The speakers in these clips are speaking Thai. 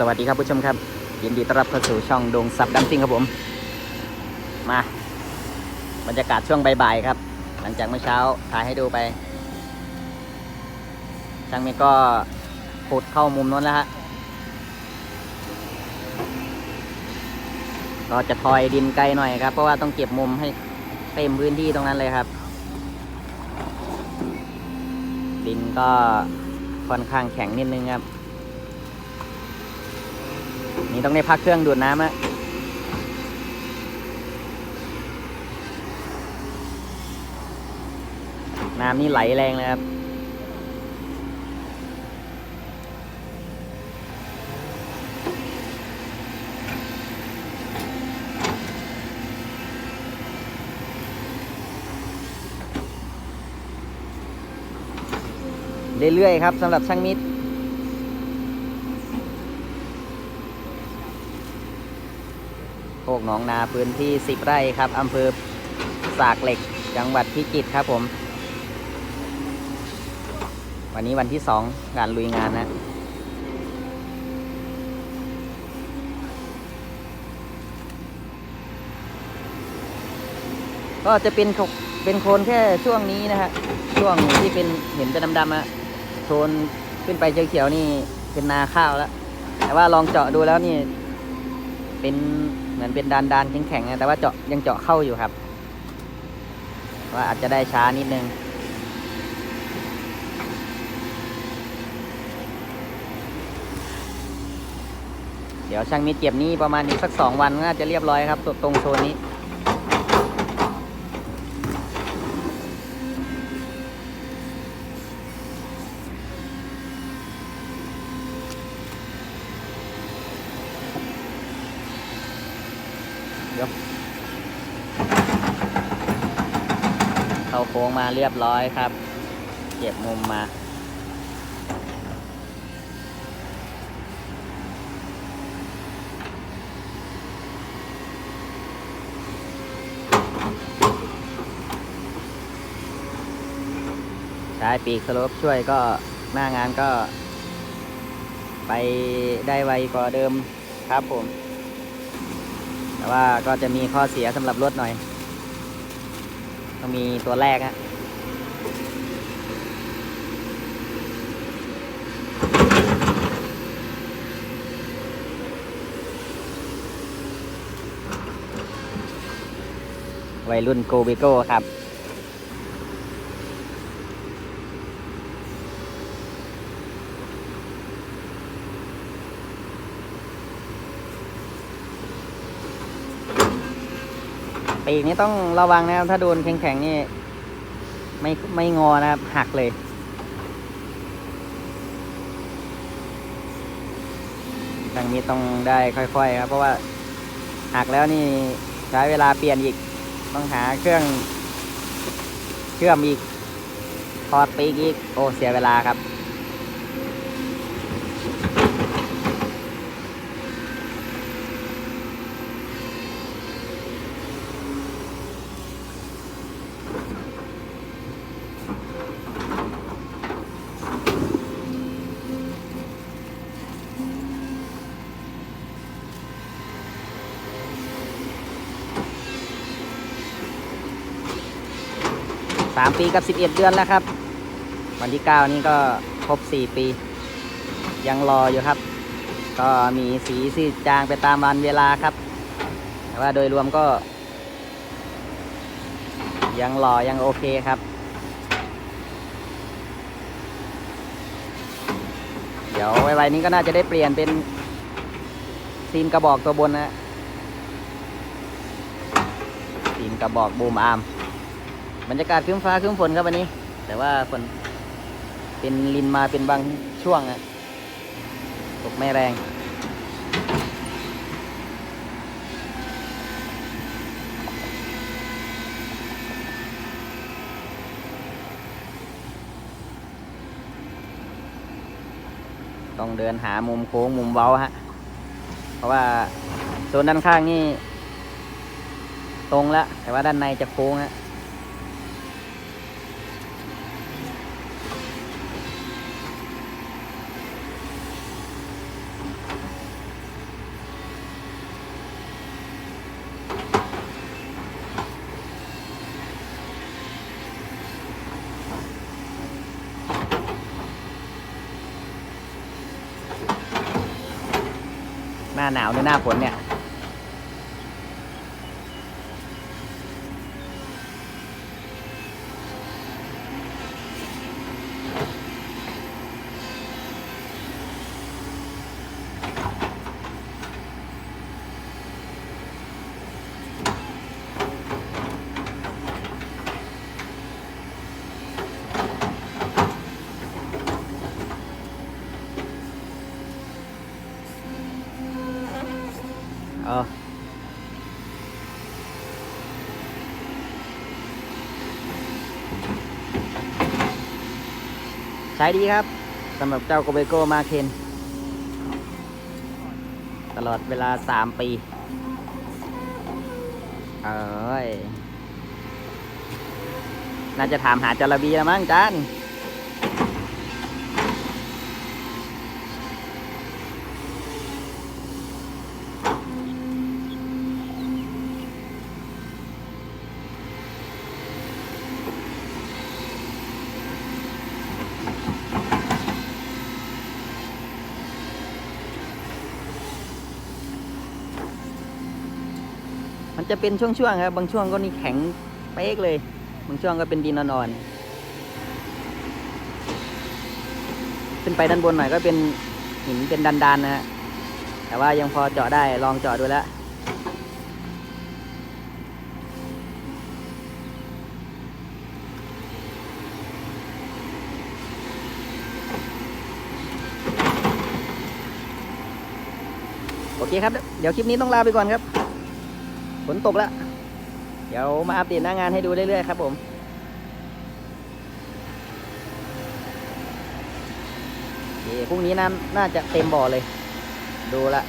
สวัสดีครับผู้ชมครับ ยินดีต้อนรับเข้าสู่ช่องดงซับดัมซิงครับผม มาบรรยากาศช่วงบ่ายๆครับ หลังจากเมื่อเช้าถ่ายให้ดูไปช่างเมฆก็ขุดเข้ามุมนู้นแล้วฮะก็จะทอยดินไกลหน่อยครับ เพราะว่าต้องเก็บมุมให้เต็มพื้นที่ตรงนั้นเลยครับ ดินก็ค่อนข้างแข็งนิดนึงครับ นี่ต้องได้พักเครื่องดูดน้ำอะน้ำนี่ไหลแรงเลยครับ เรื่อยๆครับสำหรับช่างมิตร โคกหนองนาพื้นที่ 10 ไร่ครับอำเภอสากเหล็กจังหวัดพิจิตรครับผม วันนี้วันที่2การลุยงานนะก็จะเป็นโคเป็นโคนแค่ช่วงนี้นะฮะช่วงที่เป็นเห็นเป็นดำๆอะโคนขึ้นไปเขียวๆนี่เป็นนาข้าวแล้ว แต่ว่าลองเจาะดูแล้วนี่เป็น เหมือนเป็นดานดานๆแข็งๆนะแต่ว่าเจาะยังเจาะเข้าอยู่ครับ ว่าอาจจะได้ช้านิดนึงเดี๋ยวช่างมีเก็บนี้ประมาณอีกสักสองวันก็น่าจะเรียบร้อยครับตรงโซนนี้ เข้าโค้งมาเรียบร้อยครับ เก็บมุมมา ใช้ปีกสโลปช่วยก็หน้างานก็ไปได้ไวกว่าเดิมครับผม แต่ว่าก็จะมีข้อเสียสำหรับรถหน่อย มีตัวแรกฮะวัยรุ่นโกเบโก้ครับ ปีกนี้ต้องระวังนะครับ ถ้าโดนแข็งๆนี่ ไม่ไม่งอนะครับ หักเลยทางนี้ต้องได้ค่อยๆครับ เพราะว่าหักแล้วนี่ใช้เวลาเปลี่ยนอีก ต้องหาเครื่องเชื่อมอีกถอดปีกอีก โอ้เสียเวลาครับ สามปีกับสิบเอ็ดเดือนแล้วครับ วันที่เก้านี้ก็ครบสี่ปี ยังรออยู่ครับ ก็มีสีสีจางไปตามวันเวลาครับ แต่ว่าโดยรวมก็ ยังรอยังโอเคครับ เดี๋ยวไวๆนี้ก็น่าจะได้เปลี่ยนเป็นซีนกระบอกตัวบนนะซีนกระบอกบูมอาร์ม บรรยากาศครึ้มฟ้าครึ้มฝนครับวันนี้ แต่ว่าฝนเป็นลินมาเป็นบางช่วงอะตกไม่แรง ต้องเดินหามุมโค้งมุมเว้าฮะ เพราะว่าโซนด้านข้างนี่ ตรงแล้วแต่ว่าด้านในจะโค้งฮะ หน้าหนาวหรือหน้าฝนเนี่ย เออ ใช้ดีครับสำหรับเจ้าโกเบโกมาเคนตลอดเวลา 3 ปี เอ้ย น่าจะถามหาจาระบีแล้วมั้งจาน มันจะเป็นช่วงๆครับ บางช่วงก็นี่แข็งเป๊กเลย บางช่วงก็เป็นดินอ่อนๆขึ้นไปด้านบนหน่อยก็เป็นหินเป็นดันๆนะฮะ แต่ว่ายังพอเจาะได้ลองเจาะดูแล้วโอเคครับ เดี๋ยวคลิปนี้ต้องลาไปก่อนครับ ฝนตกแล้ว เดี๋ยวมาอัปเดตหน้างานให้ดูเรื่อยๆครับผมโอเคพรุ่งนี้น่าน่าจะเต็มบ่อเลย ดูละ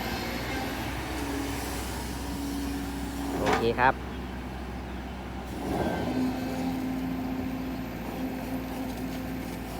โอเคครับ